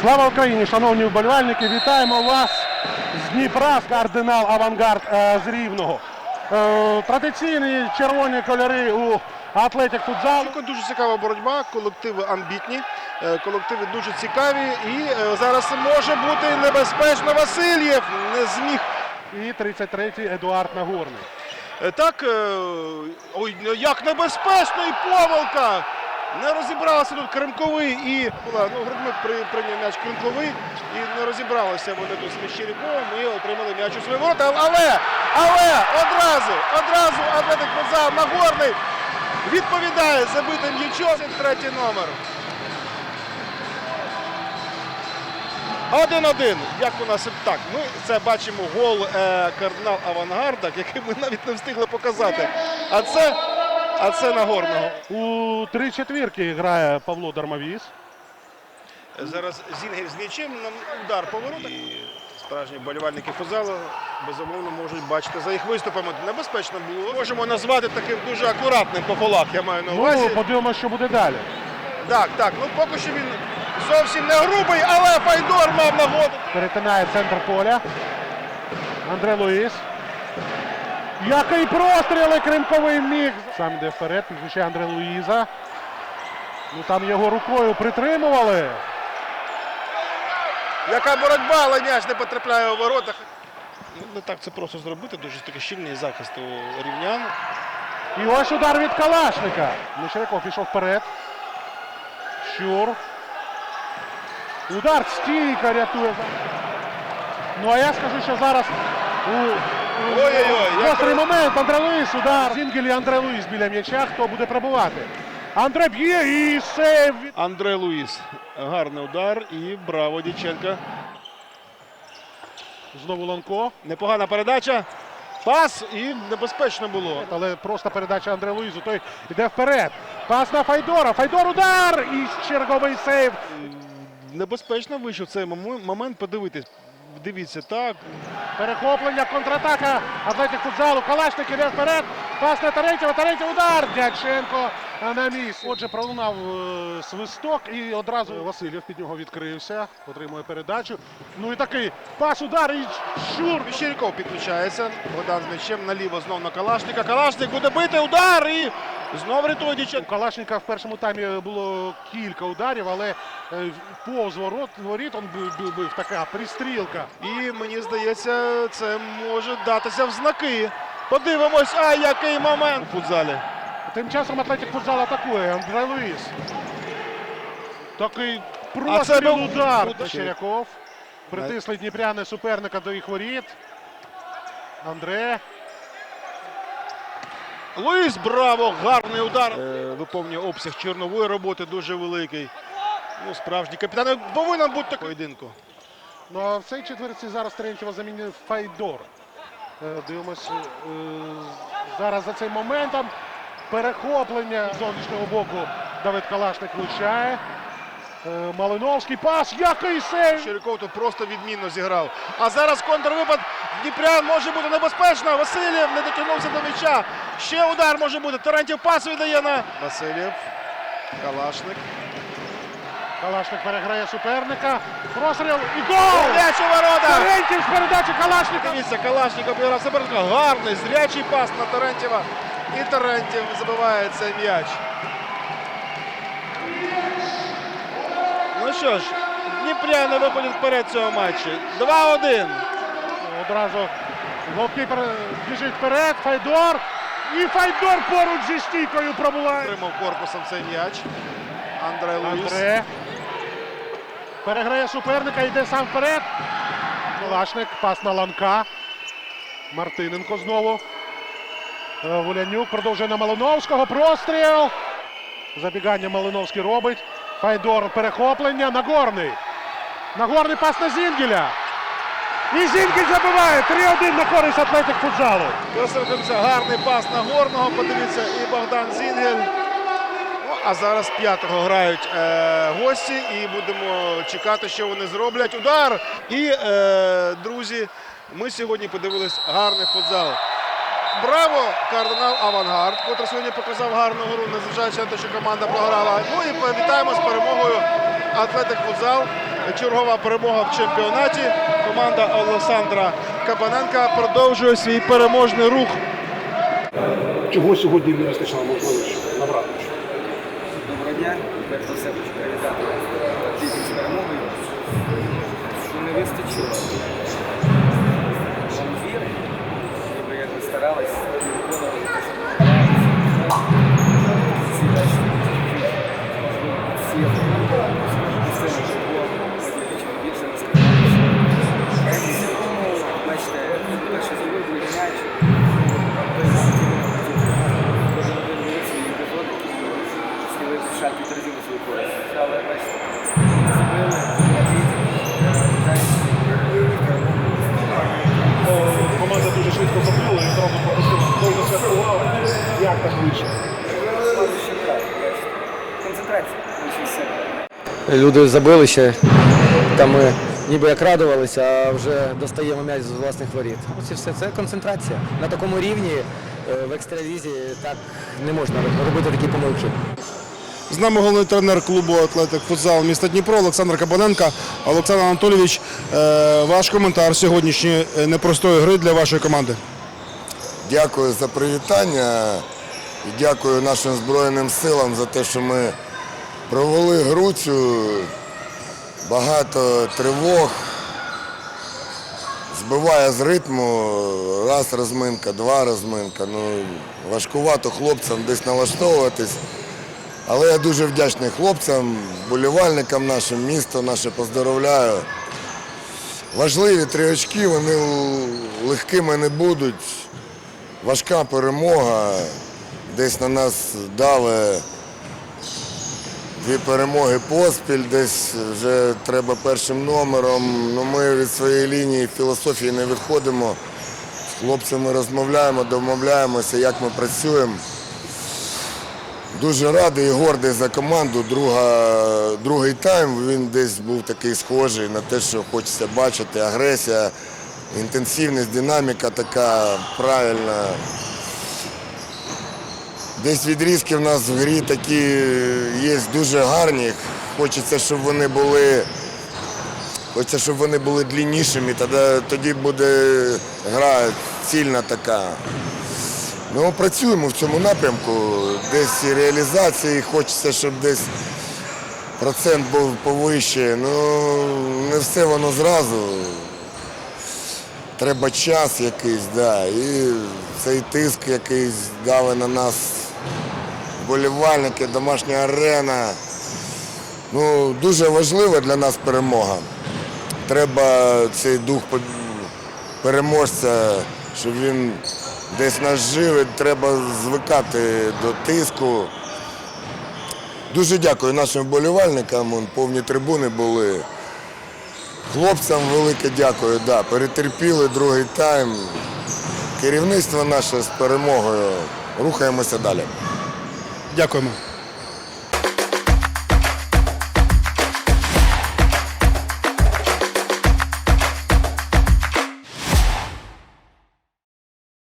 Слава Україні, шановні вболівальники! Вітаємо вас з Дніпра, кардинал Авангард е, з Рівного. Е, Традиційні червоні кольори у Атлетик футзал. Дуже цікава боротьба, колективи амбітні, е, колективи дуже цікаві. І зараз може бути небезпечно. Васильєв не зміг. І 33-й Едуард Нагорний. Так, ой, як небезпечно і помилка! Не розібралися тут Кремковий і ну, Грудьми прийняв м'яч Кремковий і не розібралися вони тут з Міщеряковим і отримали м'яч у свої ворота. Але, але одразу, одразу Атлетик Футзал Нагорний відповідає забитим м'ячом. Третій номер. Один-один. Як у нас так? Ми це бачимо гол е, кардинал Авангарда, який ми навіть не встигли показати. А це, а це Нагорного. У три четвірки грає Павло Дармавіс. Зараз Зінгель з м'ячем нам удар по воротах. І справжні болівальники футзалу безумовно можуть бачити за їх виступами. Небезпечно було. Можемо назвати таким дуже акуратним по фолах, я маю на увазі. Ну, подивимося, що буде далі. Так, так. Ну поки що він зовсім не грубий, але Файдор мав нагоду. Перетинає центр поля. Андре Луїс. Який простріл і Кримковий міг. Сам йде вперед, підключає Андре Луїза. Ну там його рукою притримували. Яка боротьба, м'яч не потрапляє у воротах. Ну, не так це просто зробити. Дуже такий щільний захист у рівнян. І ось удар від Калашника. Мещеряков пішов вперед. Щур. Удар стійка рятує. Ну а я скажу, що зараз у Ой-ой-ой, гострий момент. Андре Луїс, удар. Зінгель і Андре Луїс біля м'яча. Хто буде пробувати? Андре б'є і сейв. Андре Луїс. Гарний удар і браво, Діченка. Знову Ланко. Непогана передача. Пас і небезпечно було. Але просто передача Андре Луїзу. Той йде вперед. Пас на Файдора. Файдор удар. І черговий сейв. Небезпечно вийшов цей момент. Подивитись. Дивіться, так. Перехоплення, контратака. Атлетик футзалу. Калашник іде вперед. Пас на Тарентьєва. Тарентьєв удар. Дяченко на місці. Отже, пролунав е, свисток і одразу Васильєв під нього відкрився. Отримує передачу. Ну і такий пас, удар і щур. Міщеряков підключається. Богдан з м'ячем наліво знов на Калашника. Калашник буде бити удар і знов рятує У. Калашника в першому таймі було кілька ударів, але е, повз ворот, воріт он бив, така пристрілка. І мені здається, це може датися в знаки. Подивимось, а який момент у футзалі. Тим часом Атлетик футзал атакує. Андре Луїс. Такий простріл був удар. удар. Черяков. Притисли дніпряни суперника до їх воріт. Андре. Луїс, браво! Гарний удар. Е, виповнює обсяг чорнової роботи дуже великий. Ну, справжній капітан повинен бути такий поєдинку. Ну а в цій четвірці зараз Терентьєва замінив Файдор. Е, Дивимось е, зараз за цим моментом. Перехоплення зовнішнього боку Давид Калашник влучає. Е, Малиновський пас. Який сейв! Щиряков тут просто відмінно зіграв. А зараз контрвипад Дніпрян може бути небезпечно. Васильєв не дотягнувся до м'яча. Ще удар може бути. Тарантів пас віддає на Васильєв. Калашник. Калашник переграє суперника. Простріл і гол! М'яч у ворота! Терентьєв з передачі Калашника. Дивіться, Калашник обіграв суперника. Гарний, зрячий пас на Тарантєва. І Тарантєв забиває цей м'яч. Що ж, Дніпряни виходять вперед цього матчі. 2-1. Одразу голкіпер біжить вперед. Файдор. І Файдор поруч зі стійкою пробуває. Отримав корпусом цей м'яч. Андре Луїс. Андре. Переграє суперника, йде сам вперед. Калашник, пас на Ланка. Мартиненко знову. Е, Волянюк продовжує на Малиновського. Простріл. Забігання Малиновський робить. Файдор перехоплення. Нагорний. Нагорний пас на Зінгеля. І Зінгель забиває. 3-1 на користь Атлетик футзалу. Висадився гарний пас на горного. Подивіться, і Богдан Зінгель. Ну, а зараз п'ятого грають е, гості, і будемо чекати, що вони зроблять. Удар. І, е, друзі, ми сьогодні подивились гарний футзал. Браво! Кардинал Авангард, котрий сьогодні показав гарну гру, незважаючи на те, що команда програла. Ну і привітаємо з перемогою Атлетик Футзал. Чергова перемога в чемпіонаті. Команда Олександра Кабаненка продовжує свій переможний рух. Чого сьогодні не вистачало можливості набрати? Доброго дня. Перш за все хочу привітати з перемогою. Що не вистачило. Схилив шаг від резину свою користь. Але Команда дуже швидко забила і одразу пропустила. Довго святкували. Як так вийшло? Концентрація. Люди забили ще, там ми ніби як радувалися, а вже достаємо м'яч з власних воріт. Ось все. Це концентрація. На такому рівні е, в екстралізі так не можна робити такі помилки. З нами головний тренер клубу Атлетик Футзал міста Дніпро Олександр Кабаненко. Олександр Анатолійович, е, ваш коментар сьогоднішньої е, непростої гри для вашої команди. Дякую за привітання і дякую нашим Збройним силам за те, що ми провели гру цю. Багато тривог. Збиває з ритму. Раз розминка, два розминка. Ну, важкувато хлопцям десь налаштовуватись. Але я дуже вдячний хлопцям, болівальникам нашим, місто наше поздоровляю. Важливі три очки, вони легкими не будуть. Важка перемога. Десь на нас дали дві перемоги поспіль, десь вже треба першим номером. Ну, ми від своєї лінії філософії не відходимо. З хлопцями розмовляємо, домовляємося, як ми працюємо. Дуже радий і гордий за команду. Друга, другий тайм він десь був такий схожий на те, що хочеться бачити. Агресія, інтенсивність, динаміка така правильна. Десь відрізки в нас в грі такі є дуже гарні. Хочеться, щоб вони були. Хочеться, щоб вони були длиннішими, тоді, тоді буде гра цільна така. Ну, працюємо в цьому напрямку. Десь реалізації хочеться, щоб десь процент був повище. Ну, не все воно зразу. Треба час якийсь, да. І цей тиск якийсь дали на нас болівальники, домашня арена. Ну, дуже важлива для нас перемога. Треба цей дух переможця, щоб він десь нас жив, треба звикати до тиску. Дуже дякую нашим вболівальникам, повні трибуни були. Хлопцям велике дякую, да, перетерпіли другий тайм. Керівництво наше з перемогою. Рухаємося далі. Дякуємо.